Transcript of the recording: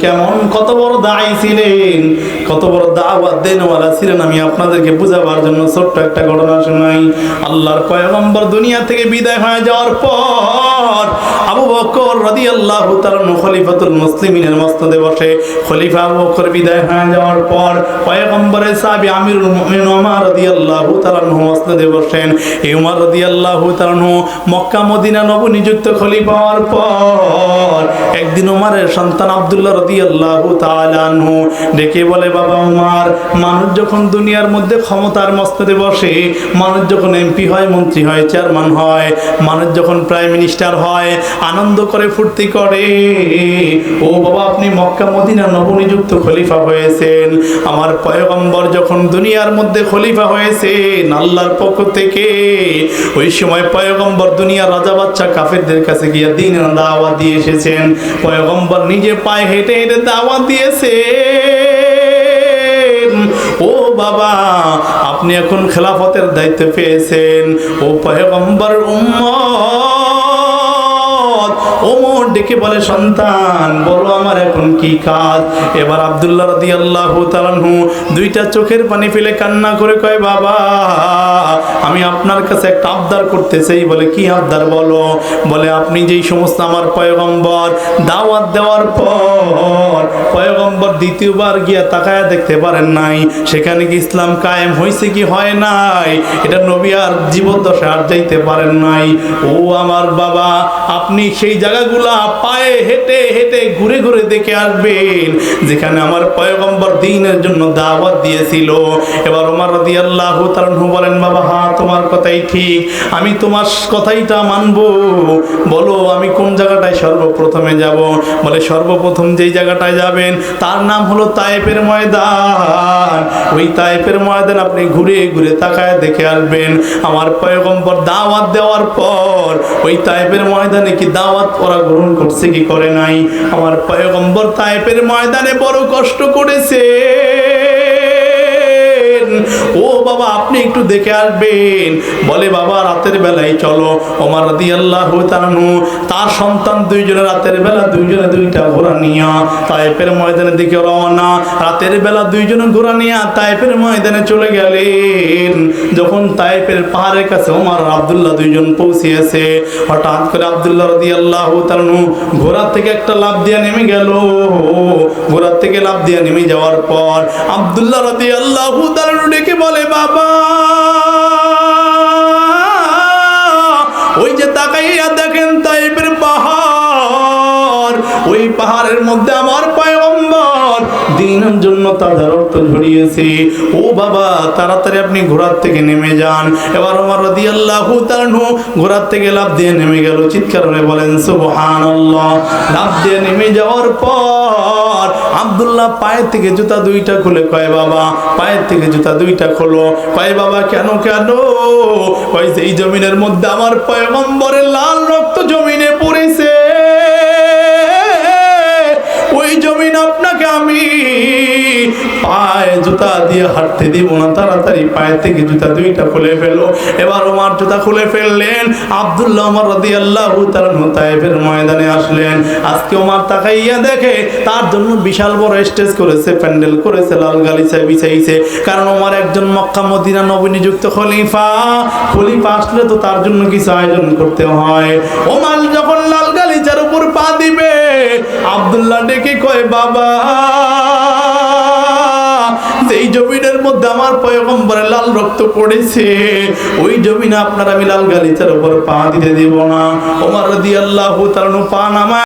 কেমন কত বড় কত বড় দেনওয়ালা ছিলেন, আমি আপনাদেরকে বুঝাবার জন্য একটা আল্লাহর পয়গম্বর দুনিয়া থেকে বিদায় হয়ে যাওয়ার পর আবু বকর রাদিয়াল্লাহু তাআলা খলিফাতুল মুসলিমিনের মসনদে বসে। খলিফা আবু বকর বিদায় হয়ে যাওয়ার পর পয়গম্বরের সাহাবী আমিরুল মুমিনিন ওমর রাদিয়াল্লাহু তাআলা মসনদে বসেন। এই ওমর রাদিয়াল্লাহু তাআলা মক্কা মদিনা নবনিযুক্ত খলিফা হওয়ার পর একদিন ওমরের সন্তান আব্দুল্লাহ রাদিয়াল্লাহু তাআলা আনহু ডেকে বলে, বাবা ওমর মানুষ যখন দুনিয়ার মধ্যে ক্ষমতার মস্তদে বসে, মানুষ যখন এমপি হয়, মন্ত্রী হয়, চেয়ারম্যান হয়, মানুষ যখন প্রাইম মিনিস্টার হয় আনন্দ করে ফুর্তি করে। ও বাবা, আপনি মক্কা মদিনা নবনিযুক্ত খলিফা হয়েছেন। আমার পয়গম্বর যখন দুনিয়ার মধ্যে খলিফা হয়েছেন আল্লাহর পক্ষ থেকে, ওই সময় পয়গম্বর দুনিয়ার রাজা বাচ্চা কাফেরদের কাছে গিয়ে দিন দাওয়াত দিয়ে এসেছেন। পয়গম্বর নিজে পায়ে হেঁটে হেঁটে দাওয়াত দিয়েছে ও বাবা, আপনি এখন খেলাফতের দায়িত্ব পেয়েছেন। ও পয়গম্বর উম্মত ওমর ডেকে বলে, সন্তান, বলো আমার এখন কি কাজ? এবার আব্দুল্লাহ রাদি আল্লাহ দুইটা চোখের পানি ফেলে কান্না করে কয়, বাবা, আমি আপনার কাছে একটা আবদার করতে চাই। বলে, কি আবদার বলো? বলে, আপনি যেই সমস্ত আমার পয়গম্বর দাওয়াত দেওয়ার পর পয়গম্বর দ্বিতীয়বার গিয়া তাকায় দেখতে পারেন নাই, সেখানে কি ইসলাম কায়েম হয়েছে কি হয় নাই? এটা নবী আর জীবদ্দশা আর যাইতে পারেন নাই। ও আমার বাবা, আপনি সেই জায়গাগুলা পায়ে হেঁটে হেঁটে ঘুরে ঘুরে দেখে আসবেন। যেখানে আমার পয়গম্বর দিনের জন্য দাওয়াত দিয়েছিল। এবার ওমর রাদি আল্লাহ বলেন, বাবা হ্যাঁ তোমার কথাই ঠিক। আমি তোমার কথাইটা মানবো। বলো, আমি কোন জায়গাটায় সর্বপ্রথমে যাব? বলে, সর্বপ্রথম যেই জায়গাটায় যাবেন, তার নাম হলো তায়েফের ময়দান। ওই তায়েফের ময়দান আপনি ঘুরে ঘুরে তাকায় দেখে আসবেন। আমার পয়গম্বর দাওয়াত দেওয়ার পর, ওই তায়েফের ময়দানে কি দাওয়াত ওরা গ্রহণ করছে কি করে নাই? আমার পয়গম্বর তায়েফের ময়দানে বড় কষ্ট করেছে। ও বাবা, আপনি একটু দেখে আসবেন। বলে, বাবা, রাতের বেলায় চলো। ওমর রাদি আল্লাহ তারানু তার সন্তান দুইজনে রাতের বেলা দুইজনে দুইটা ঘোড়া নিয়া তাইপের ময়দানের দিকে রওনা। রাতের বেলা দুইজনে ঘোড়া নিয়া তাইপের ময়দানে চলে গেলেন। যখন তাইপের পাহাড়ের কাছে ওমর, আব্দুল্লাহ দুইজন পৌঁছিয়েছে হঠাৎ করে আব্দুল্লাহ রদি আল্লাহ তারানু ঘোড়া থেকে একটা লাভ দিয়া নেমে গেল। ঘোড়ার থেকে লাভ দিয়া নেমে যাওয়ার পর আব্দুল্লাহ রাদি আল্লাহ তারানু ডেকে বলে, বাবা, ওই যে তাকাইয়া দেখেন তাইপের পাহাড়, ওই পাহাড়ের মধ্যে আমার পয়গম্বর দিনের জন্য তাদের অর্থ ঝরিয়েছে ও বাবা, তাড়াতাড়ি আপনি ঘোড়ার থেকে নেমে যান। এবার আমার রদি আল্লাহ ঘোড়ার থেকে লাভ দিয়ে নেমে গেল। চিৎকার করে বলেন সুবহান লাভ দিয়ে নেমে যাওয়ার পর আব্দুল্লাহ পায়ের থেকে জুতা দুইটা খুলে কয় বাবা, পায়ের থেকে জুতা দুইটা খোলো। কয় বাবা, কেন কেন? এই জমিনের মধ্যে আমার পয়গম্বরের লাল রক্ত পায়ে জুতা দিয়ে হাঁটতে দিব না, তাড়াতাড়ি পায়ে থেকে জুতা দুইটা খুলে ফেলো এবার ওমার জুতা খুলে ফেললেন। আব্দুল্লাহ ওমর রদি আল্লাহ তাইফের ময়দানে আসলেন। আজকে ওমার তাকাইয়া দেখে তার জন্য বিশাল বড় স্টেজ করেছে, প্যান্ডেল করেছে, লাল গালিচা বিছাইছে। কারণ ওমার একজন মক্কা মদিনা নবনিযুক্ত খলিফা। খলিফা আসলে তো তার জন্য কিছু আয়োজন করতে হয়। ওমার যখন লাল গালিচার উপর পা দিবে, আব্দুল্লাহ ডেকে কয়, বাবা মধ্যে আমার পয়গম্বরে লাল রক্ত পড়েছে। ওই জমিনে আপনারা আমি লাল গালিচার উপর পা দিতে দেব না। ওমর রাদিয়াল্লাহু তাআলা পা নামা